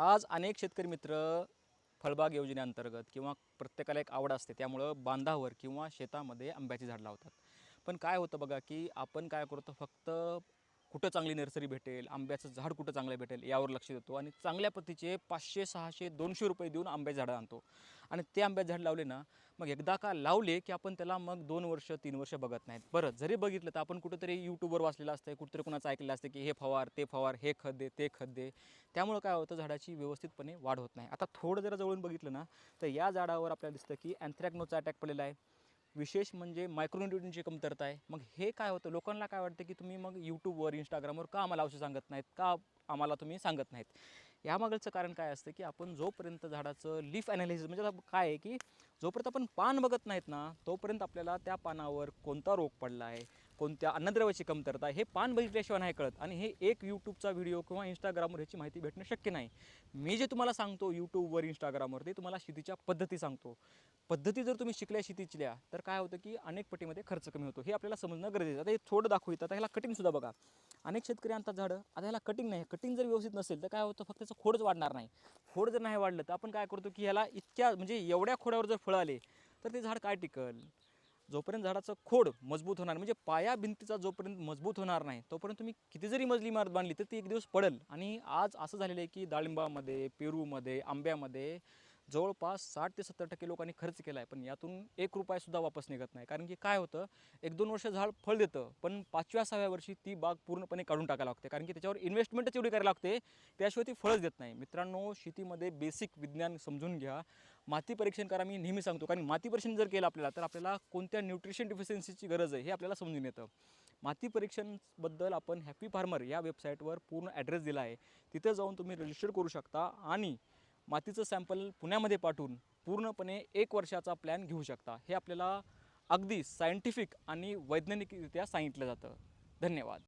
आज अनेक शेतकरी मित्र फळबाग योजनेअंतर्गत किंवा प्रत्येकाला एक आवड असते त्यामुळं बांधावर किंवा शेतामध्ये आंब्याची झाड लावतात. पण काय होतं बघा की आपण काय करतो फक्त कुठं चांगली नर्सरी भेटेल आंब्याचं झाड कुठं चांगलं भेटेल यावर लक्ष देतो आणि चांगल्या पद्धतीचे पाचशे सहाशे दोनशे रुपये देऊन आंब्याचं झाडं आणतो. आणि ते आंब्याचं झाड लावले ना मग एकदा का लावले की आपण त्याला मग दोन वर्ष तीन वर्ष बघत नाहीत. बरं जरी बघितलं तर आपण कुठंतरी यूट्यूबवर वाचलेलं असतं कुठंतरी कुणाचं ऐकलेलं असतं की हे फवार ते फवार हे खत दे ते खत दे. त्यामुळं काय होतं झाडाची व्यवस्थितपणे वाढ होत नाही. आता थोडं जरा जवळून बघितलं ना तर या झाडावर आपल्याला दिसतं की अँथ्रॅक्नोचा अटॅक पडलेला आहे. विशेष म्हणजे मायक्रोन्युट्रियनची कमतरता आहे. मग हे काय होतं? लोकांना काय वाटतं की तुम्ही मग यूट्यूबवर इंस्टाग्रामवर का आम्हाला औषध सांगत नाहीत? का आम्हाला तुम्ही सांगत नाहीत? यामागचं कारण काय असतं की आपण जोपर्यंत झाडाचं लीफ ॲनालिसिस म्हणजे काय आहे की जोपर्यंत आपण पान बघत नाहीत ना तोपर्यंत आपल्याला त्या पानावर कोणता रोग पडला आहे कोणत्या अन्नद्रव्याची कमतरता आहे हे पान बघितल्याशिवाय नाही कळत. आणि हे एक यूट्यूबचा व्हिडिओ किंवा इंस्टाग्रामवर ह्याची माहिती भेटणं शक्य नाही. मी जे तुम्हाला सांगतो यूट्यूबवर इंस्टाग्रामवर ते तुम्हाला शेतीच्या पद्धती सांगतो. पद्धती जर तुम्ही शिकल्या शेतीतल्या तर काय होतं की अनेक पटीमध्ये खर्च कमी होतो. हे आपल्याला समजणं गरजेचं आता हे थोडं दाखवू इथं. आता ह्याला कटिंगसुद्धा बघा. अनेक शेतकरी आणतात झाडं. आता ह्याला कटिंग नाही. कटिंग जर व्यवस्थित नसेल तर काय होतं? फक्त त्याचं खोडच वाढणार नाही. खोड जर नाही वाढलं तर आपण काय करतो की ह्याला इतक्या म्हणजे एवढ्या खोड्यावर जर फळं आले तर ते झाड काय टिकल? जोपर्यंत झाडाचं खोड मजबूत होणार म्हणजे पाया भिंतीचा जोपर्यंत मजबूत होणार नाही तोपर्यंत तुम्ही किती जरी मजली इमारत बांधली तर ती एक दिवस पडेल. आणि आज असं झालेलं आहे की डाळिंबामध्ये पेरूमध्ये आंब्यामध्ये जवळपास साठ ते सत्तर टक्के लोकांनी खर्च केला आहे पण यातून एक रुपयासुद्धा वापस निघत नाही. कारण की काय होतं एक दोन वर्ष झाड फळ देतं पण पाचव्या सहाव्या वर्षी ती बाग पूर्णपणे काढून टाकायला लागते. कारण की त्याच्यावर इन्व्हेस्टमेंटच एवढी करायला लागते त्याशिवाय ती फळच देत नाही. मित्रांनो शेतीमध्ये बेसिक विज्ञान समजून घ्या. माती परीक्षण करा मी नेहमी सांगतो. कारण माती परीक्षण जर केलं आपल्याला तर आपल्याला कोणत्या न्यूट्रिशन डिफिशियन्सीची गरज आहे हे आपल्याला समजून येतं. माती परीक्षणबद्दल आपण हॅपी फार्मर या वेबसाईटवर पूर्ण ॲड्रेस दिला आहे. तिथे जाऊन तुम्ही रजिस्टर करू शकता आणि मातीचं सॅम्पल पुण्यामध्ये पाठवून पूर्णपणे एक वर्षाचा प्लॅन घेऊ शकता. हे आपल्याला अगदी सायंटिफिक आणि वैज्ञानिकरित्या सांगितलं जातं. धन्यवाद.